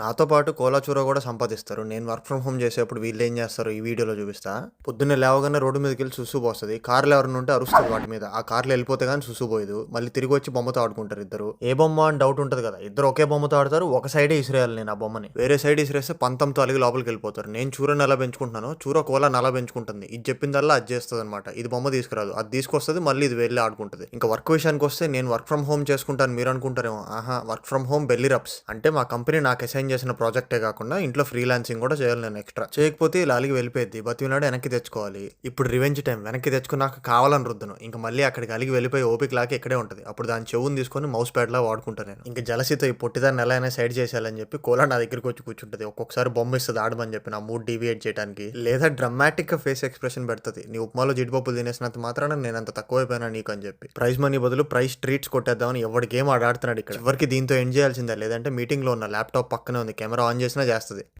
నాతో పాటు కోలాచూర కూడా సంపాదిస్తారు. నేను వర్క్ ఫ్రమ్ హోమ్ చేసేప్పుడు వీళ్ళు ఏం చేస్తారు ఈ వీడియోలో చూపిస్తా. పొద్దున్నే లేవగానే రోడ్డు మీదకి వెళ్ళి సుసు పోస్తుంది. కార్లు ఎవరిని ఉంటే అరుస్తుంది వాటి మీద. ఆ కార్లు వెళ్ళిపోతే కానీ సుసు పోయదు. మళ్ళీ తిరిగి వచ్చి బొమ్మతో ఆడుకుంటారు ఇద్దరు. ఏ బొమ్మ అని డౌట్ ఉంటుంది కదా. ఇద్దరు ఒకే బొమ్మతో ఆడతారు. ఒక సైడే ఇసిరేయాలి నేను ఆ బొమ్మని. వేరే సైడ్ ఇసిరేస్తే పంతంతో అలిగి లోపలికి వెళ్ళిపోతారు. నేను చూరని ఎలా పెంచుకుంటున్నాను. చూర కోలా నలా పెంచుకుంటుంది. ఇది చెప్పిందల్లా అది చేస్తుంది అనమాట ఇది బొమ్మ తీసుకురాదు. అది తీసుకొస్తుంది మళ్ళీ ఇది వెళ్ళి ఆడుకుంటుంది. ఇంకా వర్క్ విషయానికి వస్తే నేను వర్క్ ఫ్రమ్ హోమ్ చేసుకుంటాను మీరు అనుకుంటారేమో. ఆహా వర్క్ ఫ్రమ్ హోమ్ బెల్లి రప్స్ అంటే మా కంపెనీ నాకు అసైన్ చేసిన ప్రాజెక్టే కాకుండా ఇంట్లో ఫ్రీలాన్సింగ్ కూడా చేయాలి నేను ఎక్స్ట్రా చేయకపోతే ఇలా అలిగి వెళ్ళిపోయింది బతికినాడు వెనక్కి తెచ్చుకోవాలి. ఇప్పుడు రివెంజ్ టైం వెనక్కి తెచ్చుకున్నాక కావాలని రుద్దును. ఇంకా మళ్ళీ అక్కడికి అలిగి వెళ్ళిపోయి ఓపిక లాకి ఇక్కడే ఉంటుంది. అప్పుడు దాని చెవుని తీసుకొని మౌస్ ప్యాడ్ లా వాడుకుంటాను నేను. ఇంకా జలసితో ఈ పొట్టిదాన్ని ఎలా అయినా సైడ్ చేసేయాలని చెప్పి కోలా నా దగ్గరికి వచ్చి కూర్చుంటది. ఒక్కొక్కసారి బొమ్మ ఇస్తుంది ఆడమని చెప్పి నా మూడ్ డివియేట్ చేయడానికి లేదా డ్రమాటిక్గా ఫేస్ ఎక్స్ప్రెషన్ పెడుతుంది. నీ ఉప్మాలో జిడిపప్పులు తినేసినంత మాత్రాన నేను అంత తక్కువైపోయినా నీకు అని చెప్పి. ప్రైజ్ మనీ బదులు ప్రైస్ ట్రీట్స్ కొట్టేద్దామని ఎవరి గేమ్ ఆడాడుతున్నాడు ఇక్కడ. ఎవరికి దీంతో ఎండ్ చేయాల్సిందే. లేదంటే మీటింగ్లో ఉన్న ల్యాప్టాప్ పక్కన ఉంది. కెమెరా ఆన్ చేసినా చేస్తుంది.